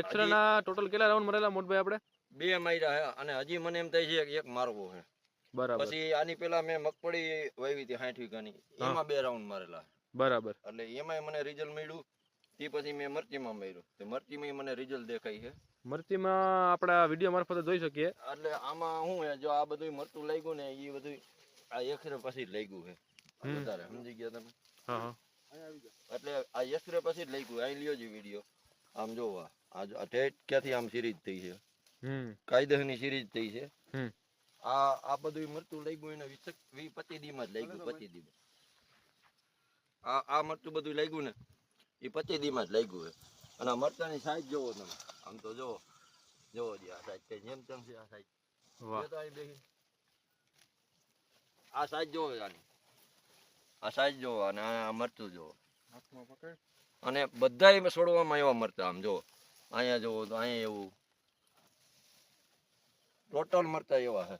X ray ના total કેટલા round મરેલા મોટભાઈ આપણે? બે માર્યા હે. અને હજી મને એમ થાય છે કે એક મારવો છે. બરાબર. પછી આની પેલા મેં મગફળી વાવી હતી સાઠ વીઘાની એમાં બે રાઉન્ડ મારેલા. બરાબર. એટલે એમાંય મને રિઝલ્ટ મળ્યું. તે પછી મેં મરચીમાં માર્યું. તે મરચીમાં મને રિઝલ્ટ દેખાય છે. મરચીમાં આપણા વીડિયો મારફતે જોઈ શકીએ. એટલે આમાં શું જો આ બધું મરચું લાગ્યું ને એ બધું આ એક્સરે પછી લાગ્યું છે. વધારે સમજી ગયા તમે? હા હા. એટલે આ એક્સરે પછી જ લાગ્યું. અહીં લ્યો જે વીડિયો. આમ જોવો આ. આ જો આજ ટેટ ક્યાંથી આમ સિરીઝ થઈ છે? હમ. કાયદેસરની સિરીઝ થઈ છે. હમ. આ આ બધું મરતું લાગ્યું એને વીસ વી પચીસ દીમાં જ લાગ્યું પચીસ દીમાં. આ આ મરતું બધું લાગ્યું ને એ પચીસ દીમાં જ લાગ્યું છે. અને આ મરચાની સાઈઝ જોવો તમે. આમ તો જોવો. જોવો જી આ સાઈઝ કઈ જેમ તેમ છે આ સાઈઝ વાહ. તો અહીં બેસી. આ સાઈઝ જોવો આની. આ સાઈઝ જોવો અને આ મરચું જોવો. અને બધાય છોડવામાં એવા મરતા આમ જો, અહીંયા જોવો તો અહીંયા એવું. ટોટલ મરતા એવા છે.